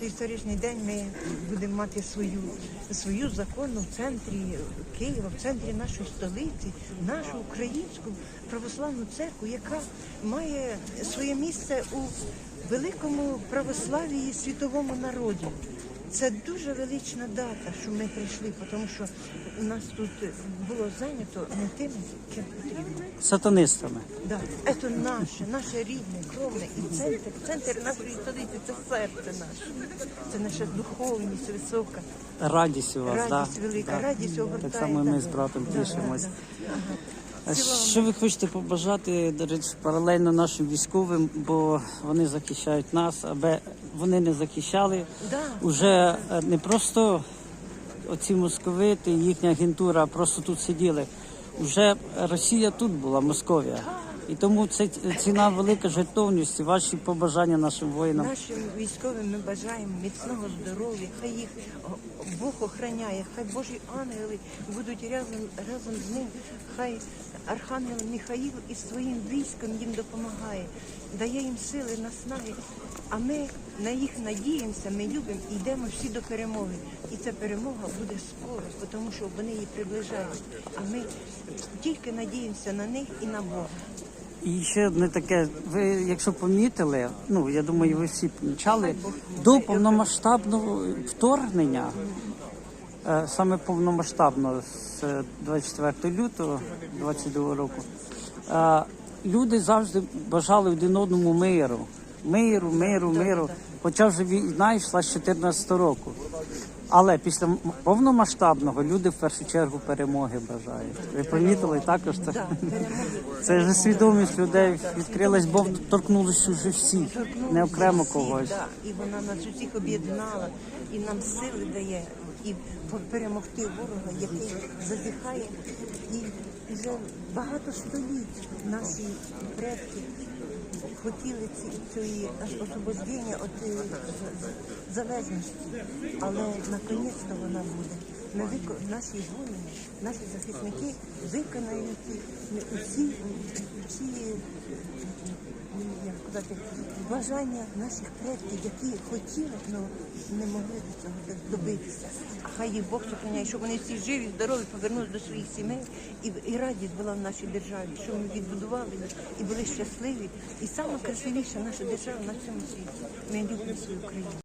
цей історичний день ми будемо мати свою, свою законну в центрі Києва, в центрі нашої столиці, нашу українську православну церкву, яка має своє місце у великому православії світовому народі. Це дуже велична дата, що ми прийшли, тому що у нас тут було зайнято не тим, чим потрібно. Сатанистами. Да, це наше, наше рідне, кровне і центр, центр нашої столиці, це серце наше, це наша духовність висока, Радість у вас, радість да? велика, Да. радість Так огортає. само ми з братом тішимось. да, да. Ага. А Що ви хочете побажати, до речі, паралельно нашим військовим, бо вони захищають нас, аби вони не захищали. Да. Уже е, не просто оці московити, їхня агентура просто тут сиділи. Уже Росія тут була, Московія. І тому це ціна велика жертовності, ваші побажання нашим воїнам. Нашим військовим ми бажаємо міцного здоров'я, хай їх Бог охороняє, хай Божі ангели будуть разом, разом з ним, хай Архангел Михаїл із своїм військом їм допомагає, дає їм сили, наснаги. А ми на їх надіємося, ми любимо і йдемо всі до перемоги. І ця перемога буде скоро, тому що вони її приближають. А ми тільки надіємося на них і на Бога. І ще одне таке, ви якщо помітили, ну я думаю, ви всі помічали, до повномасштабного вторгнення, саме повномасштабно з е, 24 лютого 22 року, е, люди завжди бажали один одному миру. Миру, миру, миру. Хоча вже війна йшла з 14 року. Але після повномасштабного люди в першу чергу перемоги бажають. Ви помітили також це? Да. Це вже свідомість людей відкрилась, бо торкнулися вже всі, не окремо когось. Да, і вона нас усіх об'єднала, і нам сили дає, і перемогти ворога, який зазіхає. І вже багато століть наші предки хотіли цієї освобождення від залежності, але наконець-то вона буде. Наші воїни, наші захисники виконають усі, усі сказати, бажання наших предків, які хотіли, але не могли до цього добитися. Хай їх Бог зупиняє, щоб вони всі живі, здорові, повернулися до своїх сімей, і, і радість була в нашій державі, що ми відбудували і були щасливі. І найкрасивіша наша держава на цьому світі. Ми любимо свою Україну.